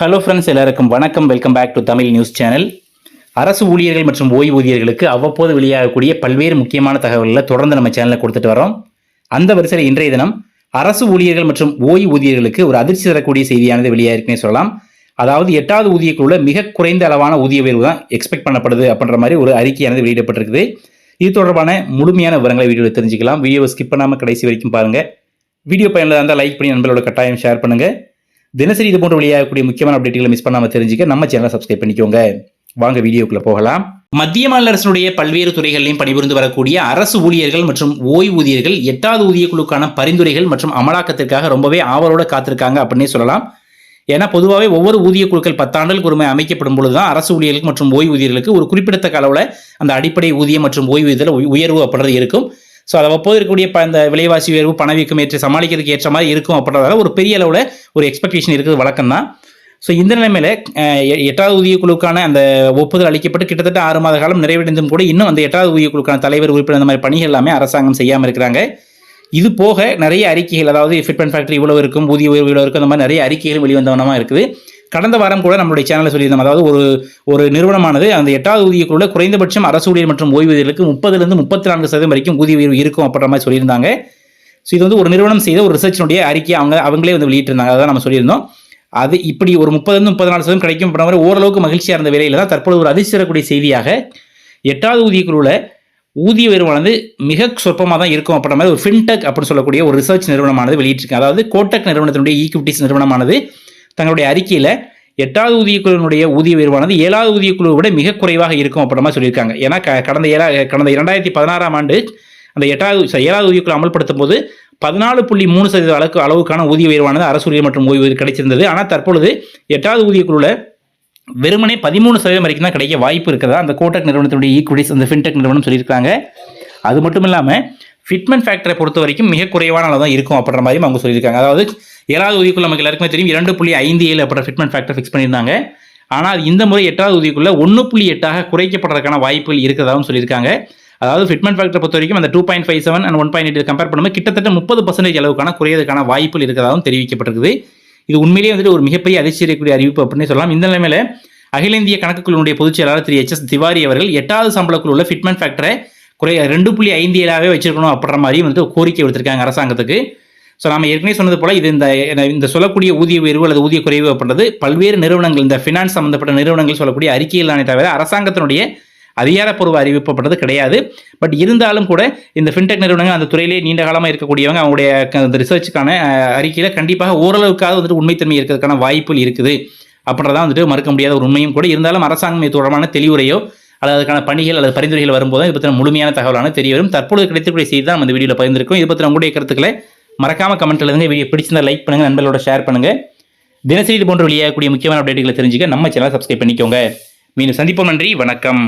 Hello friends எல்லாருக்கும் வணக்கம். Welcome back to Tamil news channel அரசு ஊழியர்கள் மற்றும் ஓய்வூதியர்களுக்கு அவ்வப்போது வெளியாகக்கூடிய பல்வேறு முக்கியமான தகவல்களை தொடர்ந்து நம்ம சேனலில் கொடுத்துட்டு வரோம் அந்த வரிசையில் இன்றைய தினம் அரசு ஊழியர்கள் மற்றும் ஓய்வூதியர்களுக்கு ஒரு அதிர்ச்சி தரக்கூடிய செய்தியானது வெளியாயிருக்குன்னே சொல்லலாம். அதாவது எட்டாவது ஊதியக்குழுல மிக குறைந்த அளவான ஊதிய உயர்வு தான் எக்ஸ்பெக்ட் பண்ணப்படுது அப்படின்ற மாதிரி ஒரு அறிக்கையானது வெளியிடப்பட்டிருக்குது. இது தொடர்பான முழுமையான விவரங்களை வீடியோவில் தெரிஞ்சுக்கலாம். வீடியோவை ஸ்கிப் பண்ணாமல் கடைசி வரைக்கும் பாருங்கள் வீடியோ பயனில் இருந்தால் லைக் பண்ணி நண்பர்களோட கட்டாயம் ஷேர் பண்ணுங்கள் தினசரி இது போன்ற வெளியாகக்கூடிய முக்கியமான அப்டேட்டுகளை மிஸ் பண்ணாமல் தெரிஞ்சுக்க நம்ம சேனலை சப்ஸ்கிரைப் பண்ணிக்கோங்க. வாங்க வீடியோக்குள்ள போகலாம். மத்திய மாநில அரசினுடைய பல்வேறு துறைகளிலும் பணிபுரிந்து வரக்கூடிய அரசு ஊழியர்கள் மற்றும் ஓய்வூதியர்கள் எட்டாவது ஊதியக்குழுக்கான பரிந்துரைகள் மற்றும் அமலாக்கத்திற்காக ரொம்பவே ஆவலோட காத்திருக்காங்க அப்படின்னே சொல்லலாம். ஏன்னா பொதுவாகவே ஒவ்வொரு ஊதிய குழுக்கள் பத்தாண்டுகளுக்கு ஒருமை அமைக்கப்படும் பொழுது தான் அரசு ஊழியர்களுக்கு மற்றும் ஓய்வூதியர்களுக்கு ஒரு குறிப்பிடத்தக்க அளவில் அந்த அடிப்படை ஊதியம் மற்றும் ஓய்வூதியத்தில் உயர்வு அப்படின்றது இருக்கும். ஸோ அதை அப்போது இருக்கக்கூடிய ப- இந்த விலைவாசி உயர்வு பணவீக்கம் ஏற்று சமாளிக்கிறதுக்கு ஏற்ற மாதிரி இருக்கும் அப்படின்றதால ஒரு பெரிய அளவில் ஒரு எக்ஸ்பெக்டேஷன் இருக்கிறது வழக்கம் தான் ஸோ இந்த நிலைமையில் எட்டாவது ஊதிய குழுக்கான அந்த ஒப்புதல் அளிக்கப்பட்டு கிட்டத்தட்ட ஆறு மாத காலம் நிறைவடைந்தும் கூட இன்னும் அந்த எட்டாவது ஊதியக்குழுக்கான தலைவர் உறுப்பினர் அந்த மாதிரி பணிகள் எல்லாமே அரசாங்கம் செய்யாமல் இருக்கிறாங்க. இது போக நிறைய அறிக்கைகள் அதாவது ஃபிட்மெண்ட் ஃபேக்டரி இவ்வளோ இருக்கும் ஊதிய உயர்வு இவ்வளோ இருக்கும் அந்த மாதிரி நிறைய அறிக்கைகள் வெளிவந்தவனமாக இருக்குது. கடந்த வாரம் கூட நம்மளுடைய சேனலில் சொல்லியிருந்தோம். அதாவது ஒரு ஒரு நிறுவனமானது அந்த எட்டாவது ஊதியக்குள்ள குறைந்தபட்சம் அரசு ஊழியர் மற்றும் ஓய்வூதியர்களுக்கு முப்பதுலேருந்து முப்பத்தி நான்கு சதவீதம் வரைக்கும் ஊதிய உயர்வு இருக்கும் அப்படின்ற மாதிரி சொல்லியிருந்தாங்க. ஸோ இது வந்து ஒரு நிறுவனம் செய்த ஒரு ரிசர்ச்சினுடைய அறிக்கை அவங்க அவங்களே வந்து வெளியிட்டிருந்தாங்க. அதான் நம்ம சொல்லியிருந்தோம். அது இப்படி ஒரு முப்பதுலேருந்து முப்பது நாலு சதவீதம் கிடைக்கும் அப்படின்ற மாதிரி ஓரளவுக்கு மகிழ்ச்சியாக இருந்த வேலையில் தான் தற்போது ஒரு அதிர்ச்சி தரக்கூடிய செய்தியாக எட்டாவது ஊதியக்குழுவில் ஊதிய உயர்வானது மிக சொற்பமாக தான் இருக்கும் அப்படின்ற மாதிரி ஒரு ஃபின்டெக் அப்படின்னு சொல்லக்கூடிய ஒரு ரிசர்ச் நிறுவனமானது வெளியிட்டிருக்கு. அதாவது கோட்டக் நிறுவனத்தினுடைய ஈக்விட்டிஸ் நிறுவனமானது தங்களுடைய அறிக்கையில் எட்டாவது ஊதியக்குழுவினுடைய ஊதிய உயர்வானது ஏழாவது ஊதியக்குழுவை விட மிக குறைவாக இருக்கும் அப்படின்ற மாதிரி சொல்லியிருக்காங்க. ஏன்னா க- கடந்த ஏழா கடந்த இரண்டாயிரத்தி பதினாறாம் ஆண்டு அந்த எட்டாவது ஏழாவது ஊதியக்குழு அமல்படுத்தும் போது பதினாலு புள்ளி மூணு சதவீத அளவுக்கு அளவுக்கான ஊதிய உயர்வானது அரசு ஊழியர் மற்றும் ஓய்வு கிடைச்சிருந்தது. ஆனால் தற்பொழுது எட்டாவது ஊதியக்குழுவில் வெறுமனே பதிமூணு சதவீதம் வரைக்கும் தான் கிடைக்க வாய்ப்பு இருக்கிறதா? அந்த கோட்டக் நிறுவனத்துடைய ஈக்குவிட்டிஸ் அந்த ஃபின்டெக் நிறுவனம் சொல்லியிருக்காங்க. அது மட்டும் இல்லாமல் ஃபிட்மெண்ட் ஃபேக்டரை பொறுத்த வரைக்கும் மிக குறைவான அளவு தான் இருக்கும் அப்படின்ற மாதிரியும் அவங்க சொல்லியிருக்காங்க. அதாவது ஏழாவது உதவிக்குள்ள நமக்கு எல்லாருக்குமே தெரியும். இரண்டு புள்ளி ஐந்து ஏழு அப்படின்ற ஃபிட்மெண்ட் ஃபேக்டர் ஃபிக்ஸ் பண்ணியிருந்தாங்க. ஆனால் இந்த முறை எட்டாவது உதவிக்குள்ள ஒன்று புள்ளி எட்டாக குறைக்கப்படுறதுக்கான வாய்ப்புகள் இருக்கிறதாகவும் சொல்லியிருக்காங்க. அதாவது ஃபிட்மெண்ட் ஃபேக்டர் பொறுத்த வரைக்கும் அந்த two point five seven and one point eight compare பண்ணும்போது கிட்டத்தட்ட முப்பது பர்சன்டேஜ் அளவுக்கான குறையதுக்கான வாய்ப்புகள் இருக்கிறதாகவும் தெரிவிக்கப்பட்டிருக்குது. இது உண்மையிலேயே வந்துட்டு ஒரு மிகப்பெரிய அதிர்ச்சியக்கூடிய அறிவிப்பு அப்படின்னு சொல்லலாம். இந்த நிலைமையில அகில இந்திய கணக்கு பொதுச் செயலாளர் திரு எச் எஸ் திவாரி அவர்கள் எட்டாவது சம்பள உள்ள ஃபிட்மெண்ட் ஃபேக்டரை குறை ரெண்டு புள்ளி ஐந்து ஏழாவே வச்சிருக்கணும் அப்படின்ற மாதிரி வந்துட்டு கோரிக்கை விடுத்திருக்காங்க அரசாங்கத்துக்கு. ஸோ நம்ம ஏற்கனவே சொன்னது போல் இது இந்த இந்த சொல்லக்கூடிய ஊதிய உயர்வு அல்லது ஊதிய குறைவு அப்படின்றது பல்வேறு நிறுவனங்கள் இந்த ஃபினான்ஸ் சம்மந்தப்பட்ட நிறுவனங்கள் சொல்லக்கூடிய அறிக்கையிலானே தவிர அரசாங்கத்தினுடைய அதிகாரப்பூர்வ அறிவிக்கப்பட்டது கிடையாது. பட் இருந்தாலும் கூட இந்த ஃபின்டெக் நிறுவனங்கள் அந்த துறையிலே நீண்ட காலமாக இருக்கக்கூடியவங்க அவங்களுடைய அந்த ரிசர்ச்சுக்கான அறிக்கையில் கண்டிப்பாக ஓரளவுக்காக வந்துட்டு உண்மைத்தன்மை இருக்கிறதுக்கான வாய்ப்புகள் இருக்குது. அப்படின்றதான் வந்துட்டு மறுக்க முடியாத ஒரு உண்மையும் கூட. இருந்தாலும் அரசாங்கம் இது தொடர்பான தெளிவுரையோ அல்லது அதுக்கான பணிகள் அல்லது பரிந்துரைகள் வரும்போது இது பற்றின முழுமையான தகவலான தெரிய வரும். தற்பொழுது கிடைத்தக்கூடிய செய்தி தான் நம்ம இந்த வீடியோவில் பகிர்ந்திருக்கோம் இது பற்றின உங்களுடைய கருத்துக்களை மறக்காம கமெண்ட் எழுதுங்க வீடியோ பிடிச்சிருந்தா லைக் பண்ணுங்க நண்பர்களோட ஷேர் பண்ணுங்க. தினசரி இது போன்ற வெளியாகக்கூடிய முக்கியமான அப்டேட்டுகளை தெரிஞ்சுக்க நம்ம சேனலை சப்ஸ்கிரைப் பண்ணிக்கோங்க. மீண்டும் சந்திப்போம் நன்றி வணக்கம்.